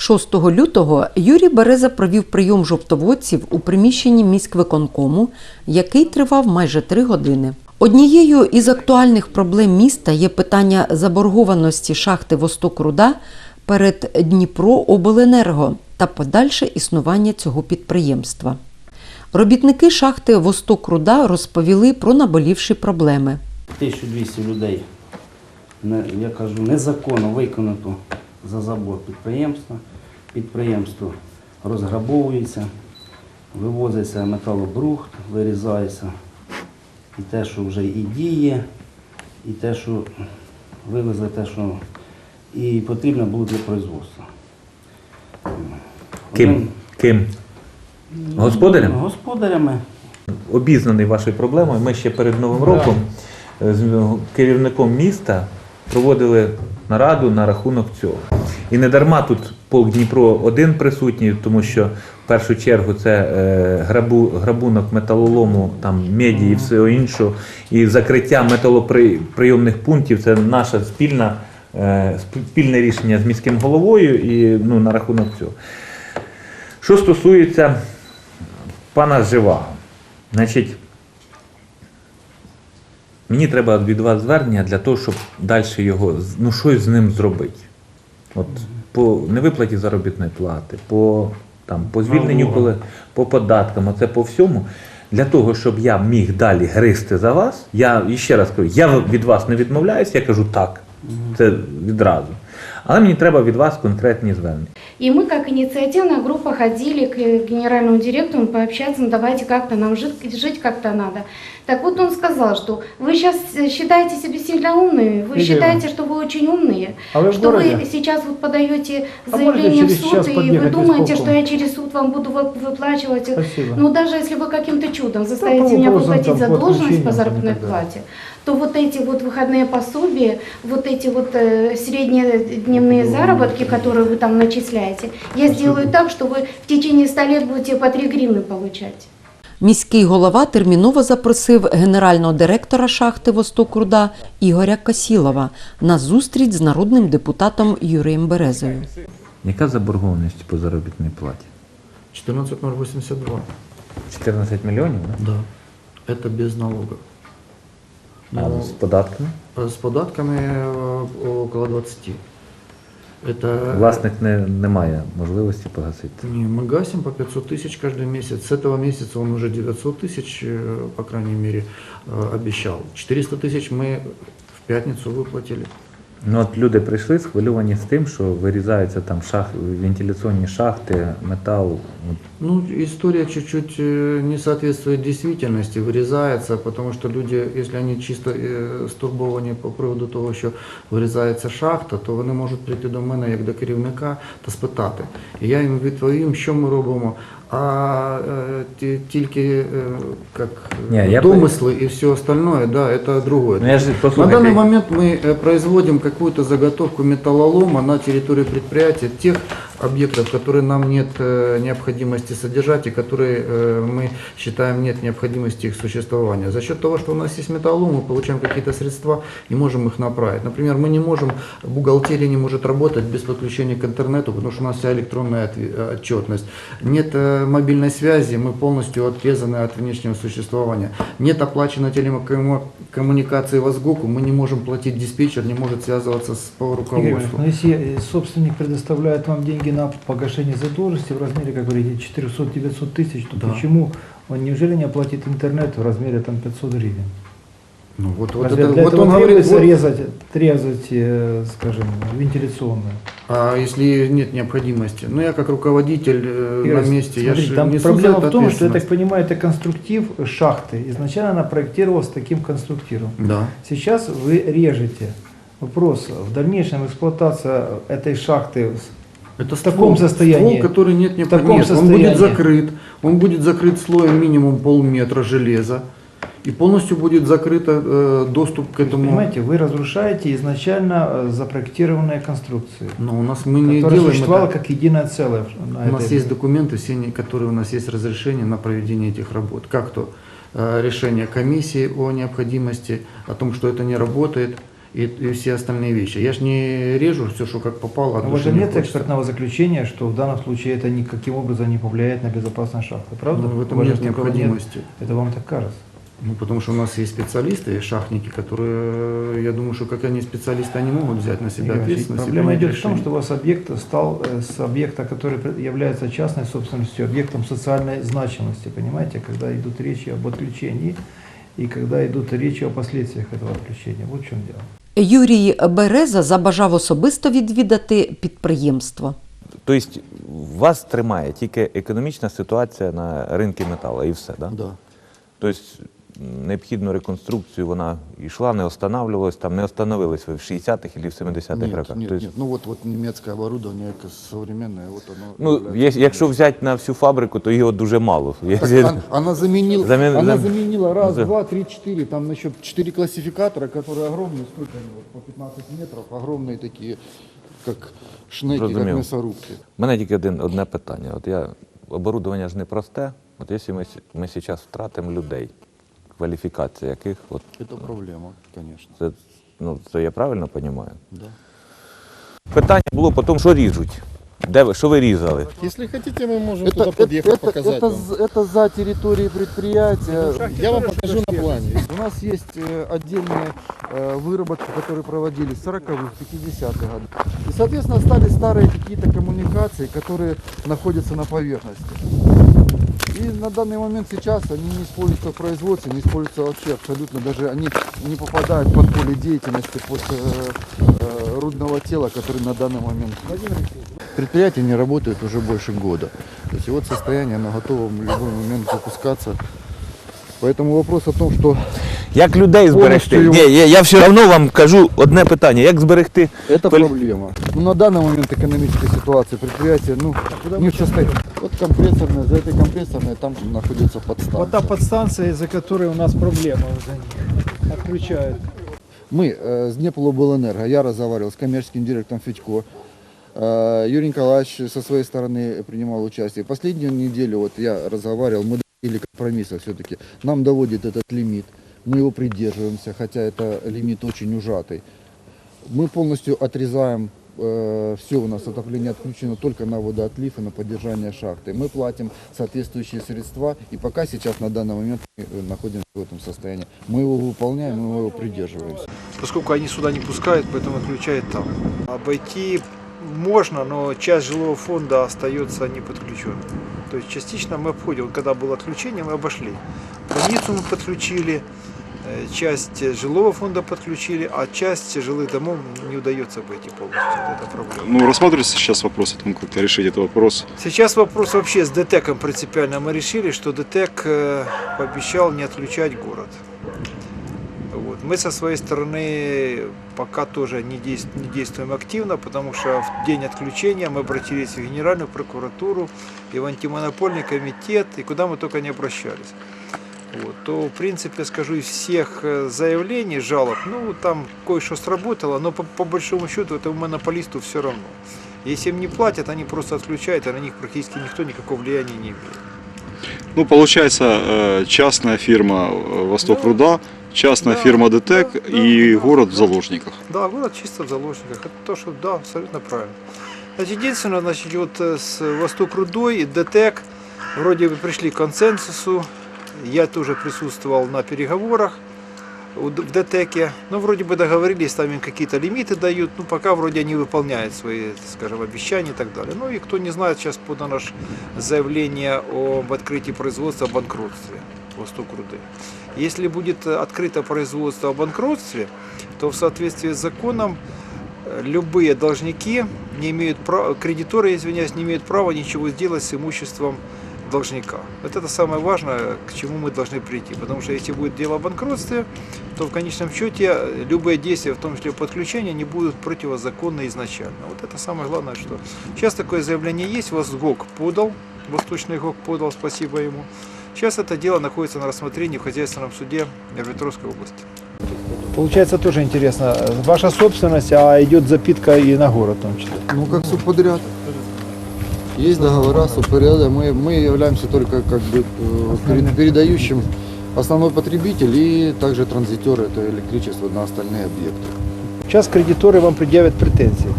6 лютого Юрій Береза провів прийом жовтоводців у приміщенні міськвиконкому, який тривав майже три години. Однією із актуальних проблем міста є питання заборгованості шахти Восток Руда перед Дніпрообленерго та подальше існування цього підприємства. Робітники шахти Восток Руда розповіли про наболівші проблеми. 1200 людей, я кажу, незаконно виконано за забор підприємства. Підприємство розграбовується, вивозиться металобрухт, вирізається і те, що вже і діє, і те, що вивезли те, що і потрібно було для производства. Ким? Один- Ким? Господарем? Господарями. Обізнаний вашою проблемою. Ми ще перед Новим роком е, з керівником міста проводили нараду на рахунок цього. І не дарма тут полк Дніпро один присутній, тому що в першу чергу це е, грабу, грабунок металолому, там меді і все інше, і закриття металоприйомних пунктів це наша спільна, е, спільне рішення з міським головою і ну, на рахунок цього. Що стосується пана Живаго, значить, мені треба від вас звернення для того, щоб далі його, ну щось з ним зробити. От по невиплаті заробітної плати, по, там, по звільненню, коли, по податкам, це по всьому. Для того, щоб я міг далі гристи за вас, я і ще раз кажу, я від вас не відмовляюсь, я кажу так. Це відразу. Але мені треба від вас конкретні звернення. И мы, как инициативная группа, ходили к э, генеральному директору пообщаться, ну давайте как-то нам жить, жить как-то надо. Так вот он сказал, что вы сейчас считаете себя сильно умными, вы Или- считаете, что вы очень умные, А вы в что городе? вы сейчас вот подаете А заявление в можете через час суд, и подъехать вы в думаете, исполком? что я через суд вам буду вы- выплачивать. Спасибо. Ну даже если вы каким-то чудом по заставите меня вопросам выплатить там за по должность по отключениям заработной и так далее. плате, то вот эти вот выходные пособия, вот эти вот э, средние дневные заработки, которые вы там начисляете, я сделаю так, что вы в течение 100 лет будете по 3 гривны получать. Міський голова терміново запросив генерального директора шахти Восток Руда Ігоря Касілова на зустріч з народним депутатом Юрієм Березою. Яка заборгованість по заробітній платі? 14082. 14 мільйонів, да? Да. Это без налогов. а Ну, з податками? а с податками э, около 20. Это... Власник не, не має можливості погасити. Не, мы гасим по 500 тысяч каждый месяц. С этого месяца он уже 900 тысяч, э, по крайней мере, э, обещал. 400 тысяч мы в пятницу выплатили. Ну от люди прийшли схвильовані з тим, що вирізаються там шах, вентиляційні шахти, метал. От Ну, история чуть-чуть э, не соответствует действительности, вырезается, потому что люди, если они чисто э, стурбовані по приводу того, що вирізається шахта, то вони можуть прийти до мене як до керівника та спитати. І я їм відповім, що ми робимо. А е, ті- тільки е, як Ні, я домисли і все остальное, да, это другое. Ну я ж На послухайте, данный момент мы э, производим какую-то заготовку металлолома на территории предприятия, тех объектов, которые нам нет э, необходимости содержать и которые э, мы считаем нет необходимости их существования. За счет того, что у нас есть металлолом, мы получаем какие-то средства и можем их направить. Например, мы не можем, бухгалтерия не может работать без подключения к интернету, потому что у нас вся электронная э, отчетность. Нет мобильной связи, мы полностью отрезаны от внешнего существования. Нет оплаченной телекоммуникации в Азгуку, мы не можем платить диспетчер, не может связываться с по Игорь Иванович, руководству. но если собственник предоставляет вам деньги на погашение задолженности в размере, как говорите, 400-900 тысяч, то Да. почему он неужели не оплатит интернет в размере там 500 гривен? Ну, вот, вот, Разве это, для вот этого он говорит, вот, резать, резать, э, скажем, вентиляционную? а если нет необходимости? Ну, я как руководитель э, Игорь, на месте, я смотрите, же там проблема в том, что, я так понимаю, это конструктив шахты. Изначально она проектировалась таким конструктивом. Да. Сейчас вы режете. Вопрос, в дальнейшем эксплуатация этой шахты Это В таком ствол, состоянии. ствол, который нет необходимости. Он будет закрыт. Он будет закрыт слоем минимум полметра железа. И полностью будет закрыт э, доступ к этому. Понимаете, вы разрушаете изначально э, запроектированные конструкции, Но у нас мы не делаем существовало это. как единое целое. на У нас этой- есть документы, все, которые у нас есть разрешение на проведение этих работ. Как то э, решение комиссии о необходимости, о том, что это не работает, и, и все остальные вещи. Я ж не режу все, что как попало. у вас же не нет хочется. экспертного заключения, что в данном случае это никаким образом не повлияет на безопасность шахты, правда? Ну, в этом нет необходимости. Это вам так кажется? Ну, потому что у нас есть специалисты, шахтники, которые, я думаю, что как они специалисты, они могут взять на себя Игорь ответственность. Проблема идет в том, решение. что у вас объект стал э, с объекта, который является частной собственностью, объектом социальной значимости, понимаете, когда идут речи об отключении и когда идут речи о последствиях этого отключения. Вот в чем дело. Юрій Береза забажав особисто відвідати підприємство. Тобто вас тримає тільки економічна ситуація на ринку металу і все, да? Да. Тобто необхідну реконструкцію вона йшла, не останавливалась, там не остановились ви в 60-х або в 70-х Нет, роках. нет, Тобто, нет. Ну вот, вот немецкое оборудование как современное, вот оно. Ну, является- є- якщо взяти на всю фабрику, то його дуже мало. Так, он- она заменила, Замен- она зам- заменила раз, за- два, три, четыре, там еще четыре классификатора, которые огромные, сколько они, вот, по 15 метров, огромные такие, как шнеки, как Разумел. мясорубки. У мене тільки один, одне питання. От я, оборудовання ж не просте. От якщо ми, с- ми зараз втратимо людей, кваліфікація яких, от, Это проблема, конечно. це, ну, це я правильно розумію? Да. Питання було по тому, що ріжуть. Де ви, що ви різали? Если хотите, мы можем Это, туда это, подъехать, это, показать это вам. з- это за территорией предприятия. Я вам покажу на плане. У нас есть э, отдельные э, выработки, которые проводились в 40-х, 50-х годах. И, соответственно, стали старые какие-то коммуникации, которые находятся на поверхности. И на данный момент сейчас они не используются в производстве, не используются вообще абсолютно, даже они не попадают под поле деятельности, под э, э, рудного тела, который на данный момент. Предприятие не работает уже больше года. То есть и вот состояние, оно готово в любой момент запускаться. Поэтому вопрос о том, что Як людей зберегти? Ні, я, я все одно вам кажу одне питання. Як зберегти? Это Пол- проблема. Ну, на данный момент экономической ситуации предприятие ну, не в состоянии. Вот компрессорная, за этой компрессорной там находится подстанция. Вот та подстанция, из-за которой у нас проблема уже отключают. Мы э, с Днеполобленерго, я разговаривал с коммерческим директором Федько. Э, Юрий Николаевич со своей стороны принимал участие. Последнюю неделю вот я разговаривал, мы достигли компромисса все-таки. Нам доводит этот лимит, мы его придерживаемся, хотя это лимит очень ужатый. Мы полностью отрезаем все у нас отопление отключено только на водоотлив и на поддержание шахты. Мы платим соответствующие средства, и пока сейчас на данный момент мы э, находимся в этом состоянии. Мы его выполняем, мы его придерживаемся. поскольку они сюда не пускают, поэтому отключают там. Обойти можно, но часть жилого фонда остается не подключенной. То есть частично мы обходим, когда было отключение, мы обошли. Границу мы подключили, э, часть жилого фонда подключили, а часть жилых домов не удается обойти полностью. Вот Это проблема. Ну, рассматривается сейчас вопрос о том, как решить этот вопрос. Сейчас вопрос вообще с ДТЭКом принципиально. Мы решили, что ДТЭК э, пообещал не отключать город. Вот. Мы со своей стороны пока тоже не, действ- не действуем активно, потому что в день отключения мы обратились в Генеральную прокуратуру и в антимонопольный комитет, и куда мы только не обращались. Вот, то, в принципе, скажу, из всех э, заявлений, жалоб, ну, там кое-что сработало, но по, по большому счету этому монополисту все равно. Если им не платят, они просто отключают, а на них практически никто никакого влияния не имеет. Ну, получается, э, частная фирма э, «Восток Руда», частная Да, фирма «ДТЭК» да, да, и да. город в заложниках. Да, город чисто в заложниках. Это то, что да, абсолютно правильно. Значит, единственное, значит, вот с Восток Рудой и ДТЭК вроде бы пришли к консенсусу. Я тоже присутствовал на переговорах в ДТЭКе. Ну, вроде бы договорились, там им какие-то лимиты дают, ну, пока вроде они выполняют свои, скажем, обещания и так далее. Ну, и кто не знает, сейчас подано наше заявление об открытии производства о банкротстве Восток Руды. Если будет открыто производство о банкротстве, то в соответствии с законом э, любые должники не имеют права, кредиторы, извиняюсь, не имеют права ничего сделать с имуществом должника. Вот это самое важное, к чему мы должны прийти. Потому что если будет дело о банкротстве, то в конечном счете любые действия, в том числе подключения, не будут противозаконны изначально. Вот это самое главное, что сейчас такое заявление есть, Восгок подал, Восточный ГОК подал, спасибо ему. Сейчас это дело находится на рассмотрении в хозяйственном суде Днепропетровской области. Получается тоже интересно, ваша собственность, а идет запитка и на город в том числе. Ну, как субподряд. Есть договора субподряда, мы, мы являемся только как бы э, перед- передающим основной потребитель и также транзитер это электричество на остальные объекты. Сейчас кредиторы вам предъявят претензии.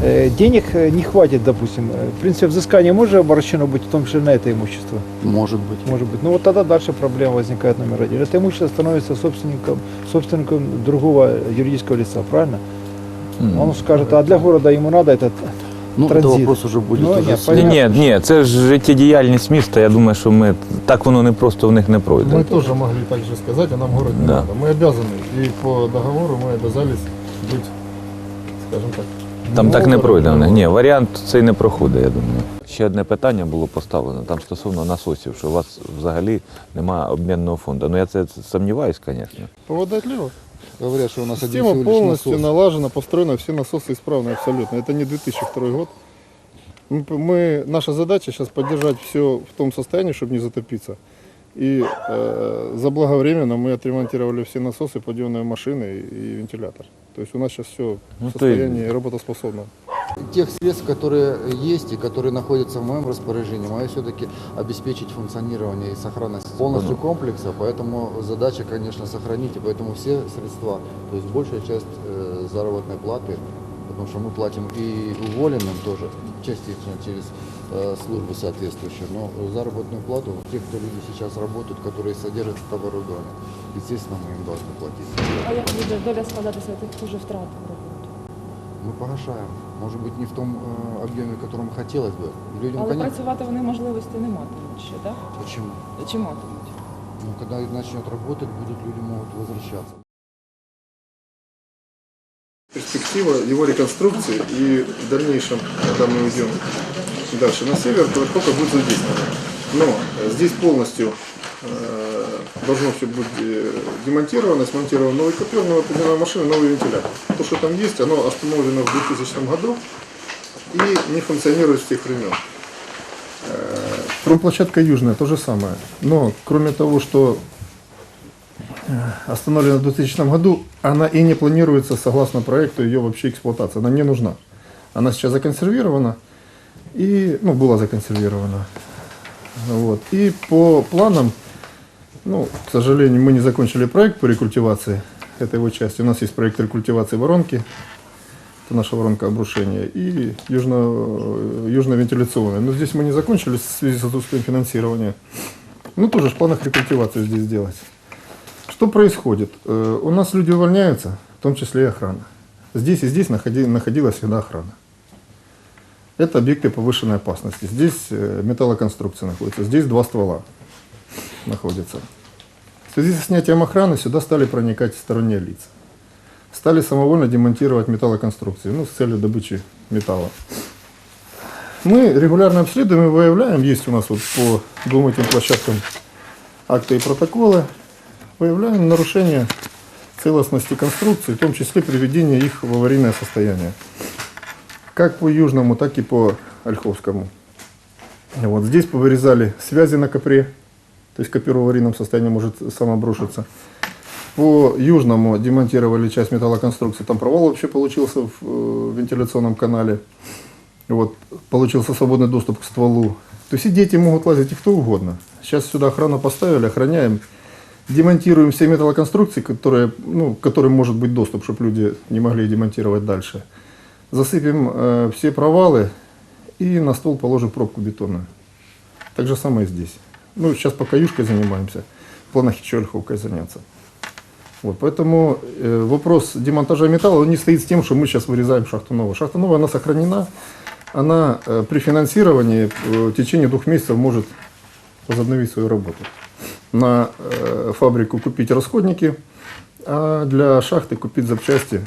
Э, Денег э, не хватит, допустим. Э, В принципе, взыскание может обращено быть, в том числе на это имущество? Может быть. Может быть. Ну вот тогда дальше проблема возникает номер один. Это имущество становится собственником, собственником другого юридического лица, правильно? Он скажет, а для города ему надо этот Ну, транзит. это вопрос уже будет Ну, уже нет, с- Ні, ні, ні, це ж життєдіяльність міста. Я думаю, що ми так воно не просто в них не пройде. Мы тоже могли так же сказать, а нам город не Да. надо. Мы обязаны, и по договору мы обязались быть, скажем так, Там так не городом, пройде в них. но Ні, варіант цей не проходить, я думаю. Ще одне питання було поставлено там стосовно насосів, що у вас взагалі немає обмінного фонду. Ну я це сумніваюсь, звісно. Поводать лево. Говорят, что у нас один Система всего лишь полностью насос. налажена, построена, все насосы исправны абсолютно. Это не 2002 год. Мы, мы- наша задача сейчас поддержать все в том состоянии, чтобы не затопиться. И э, заблаговременно мы отремонтировали все насосы, подъемные машины и, и вентилятор. То есть у нас сейчас все Ну, в то состоянии работоспособном. Тех средств, которые есть и которые находятся в моем распоряжении, мое все-таки обеспечить функционирование и сохранность полностью комплекса. Поэтому задача, конечно, сохранить. И поэтому все средства, то есть большая часть э, заработной платы, потому что мы платим и уволенным тоже, частично через э, службы соответствующие, но заработную плату тех, кто люди сейчас работают, которые содержат это оборудование, естественно, мы им должны платить. А як буде доля складатися тих, хто вже втратив роботу? Мы погашаем. Может быть, не в том э, объеме, в котором хотелось бы. Людям, Але конечно, працювати вони можливості не матимуть ще, так? Почему? Чи матимуть? Ну, когда начнет работать, будут люди могут возвращаться. перспектива его реконструкции и в дальнейшем, когда мы уйдем дальше на север, то только будет задействовано. Но здесь полностью э, должно все быть э, демонтировано, смонтирован новый копер, новая подъемная машина, новый вентилятор. То, что там есть, оно остановлено в 2000 году и не функционирует с тех времен. Э, Промплощадка Южная то же самое. Но кроме того, что остановлена в 2000 году, она и не планируется согласно проекту ее вообще эксплуатация. Она не нужна. Она сейчас законсервирована и, ну, была законсервирована. Вот. И по планам, ну, к сожалению, мы не закончили проект по рекультивации этой его части. У нас есть проект рекультивации воронки, это наша воронка обрушения, и южно, южно-вентиляционная. Но здесь мы не закончили в связи с отсутствием финансирования. Ну, тоже в планах рекультивацию здесь сделать. Что происходит? Э, У нас люди увольняются, в том числе и охрана. Здесь и здесь находи- находилась всегда охрана. Это объекты повышенной опасности. Здесь э, металлоконструкция находится, здесь два ствола находятся. В связи со снятием охраны сюда стали проникать сторонние лица. Стали самовольно демонтировать металлоконструкции, ну, с целью добычи металла. Мы регулярно обследуем и выявляем, есть у нас вот по двум этим площадкам акты и протоколы, выявляем нарушение целостности конструкции, в том числе приведение их в аварийное состояние. Как по Южному, так и по Ольховскому. Вот здесь повырезали связи на копре, то есть копер в аварийном состоянии может сам обрушиться. По Южному демонтировали часть металлоконструкции, там провал вообще получился в э, вентиляционном канале. Вот, получился свободный доступ к стволу. То есть и дети могут лазить, и кто угодно. Сейчас сюда охрану поставили, охраняем. Демонтируем все металлоконструкции, которые, ну, которым может быть доступ, чтобы люди не могли демонтировать дальше. Засыпем э, все провалы и на стол положим пробку бетонную. Так же самое здесь. Ну, сейчас пока юшкой занимаемся, в планах еще ольховкой заняться. Вот, поэтому э, вопрос демонтажа металла он не стоит с тем, что мы сейчас вырезаем шахту новую. Шахта новая, она сохранена, она э, при финансировании э, в течение двух месяцев может возобновить свою работу. На э, фабрику купить расходники, а для шахты купить запчасти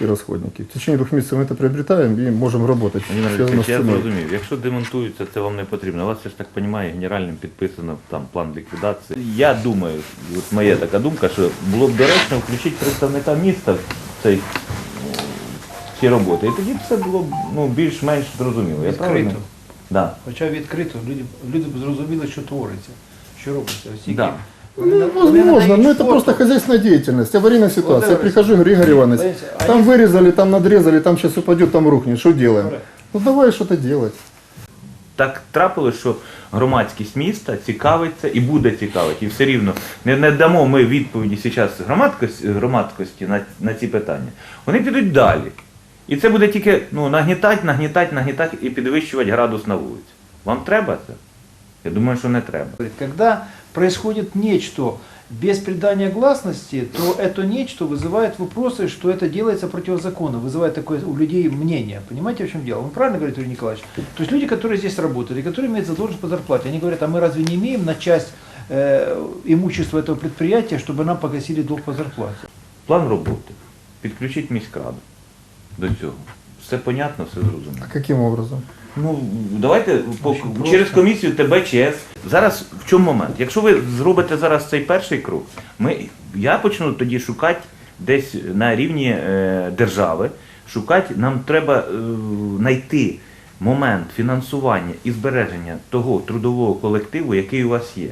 и расходники. В течение двух месяцев мы это приобретаем и можем работать. С я зрозумів. Якщо демонтується, це вам не потрібно. У вас я ж так розумію, генеральним підписано там план ліквідації. Я думаю, от моя така думка, що було б доречно включити представника міста в цей ну, ці роботи. І тоді б це було б ну, більш-менш зрозуміло. Я Відкрито. Да. Хоча відкрито, люди, люди б зрозуміли, що твориться, що робиться. Ось тільки Да. Ну, возможно, но это просто хозяйственная деятельность, аварийная ситуация. Я прихожу, говорю, Игорь Иванович, там вырезали, там надрезали, там сейчас упадет, там рухнет, что делаем? Ну давай что-то делать. так трапилось, що громадськість міста цікавиться і буде цікавити. І все рівно не, не дамо ми відповіді зараз громадськості, громадськості на, на ці питання. Вони підуть далі. І це буде тільки ну, нагнітати, нагнітати, нагнітати і підвищувати градус на вулиці. Вам треба це? Я думаю, що не треба. Когда происходит нечто без придания гласности, то это нечто вызывает вопросы, что это делается противозаконно, вызывает такое у людей мнение. Понимаете, в чем дело? Он правильно говорит, Юрий Николаевич? То есть люди, которые здесь работают, и которые имеют задолженность по зарплате, они говорят, а мы разве не имеем на часть э, имущества этого предприятия, чтобы нам погасили долг по зарплате? План роботи. Підключіть міськраду до цього. Все понятно, все зрозуміло. А каким образом? Ну, давайте по, через комісію ТБЧС. Зараз в чому момент? Якщо ви зробите зараз цей перший крок, ми, я почну тоді шукати десь на рівні е, держави. Шукати, нам треба е, знайти момент фінансування і збереження того трудового колективу, який у вас є.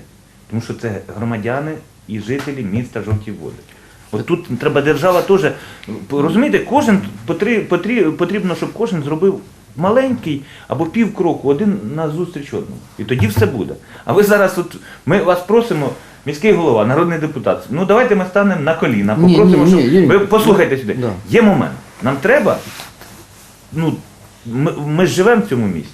Тому що це громадяни і жителі міста Жовті Води. От тут треба держава теж. Розумієте, кожен потрі- потрі- потрібно, щоб кожен зробив маленький або пів кроку, один на зустріч одному. І тоді все буде. А ви зараз, от, ми вас просимо, міський голова, народний депутат, ну давайте ми станемо на коліна, Ні, попросимо, ні, ні, щоб. Юрій, ви послухайте сюди. Да. Є момент. Нам треба. Ну, ми, ми ж живемо в цьому місті.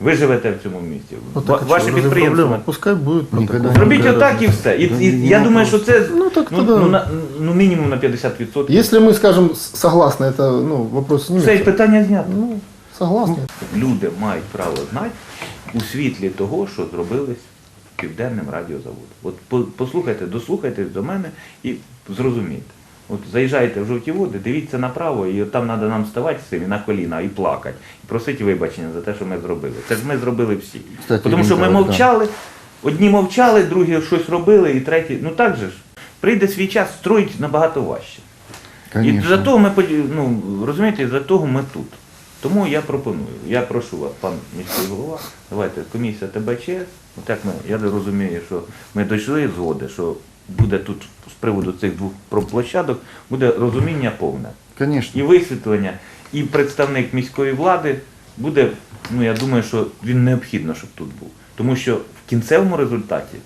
Ви живете в цьому місті. Вот Ва- так, а Ваші что, разве підприємства. проблема? Пускай будет Никогда протокол. не Зробіть Никогда отак і все. І, і, Не я думаю, що вопрос. це Ну, так ну, тогда- ну, на, ну, мінімум на 50%. Если мы скажем с- согласны, это ну, вопрос Все, і снимется. питання знято. Ну, согласны. Люди мають право знати у світлі того, що зробили з південним радіозаводом. От послухайте, дослухайтесь до мене і зрозумійте. От заїжджайте в жовті води, дивіться направо, і от там треба нам ставати з цим і на коліна, і плакати, і просити вибачення за те, що ми зробили. Це ж ми зробили всі. Кстати, Тому що ми мовчали, одні мовчали, другі щось робили, і треті. Ну так же ж. Прийде свій час, строїть набагато важче. І за того ми ну, розумієте, за того ми тут. Тому я пропоную, я прошу вас, пан міський голова, давайте комісія ТБЧС, отак ми, я розумію, що ми дійшли згоди, що буде тут з приводу цих двох площадок, буде розуміння повне. Конечно. І висвітлення, і представник міської влади буде, ну я думаю, що він необхідно, щоб тут був. Тому що в кінцевому результаті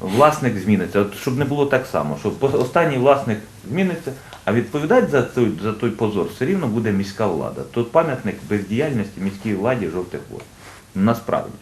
власник зміниться. От щоб не було так само, що останній власник зміниться, а відповідати за той, за той позор все рівно буде міська влада. Тут пам'ятник бездіяльності міській владі жовтих вод. Насправді.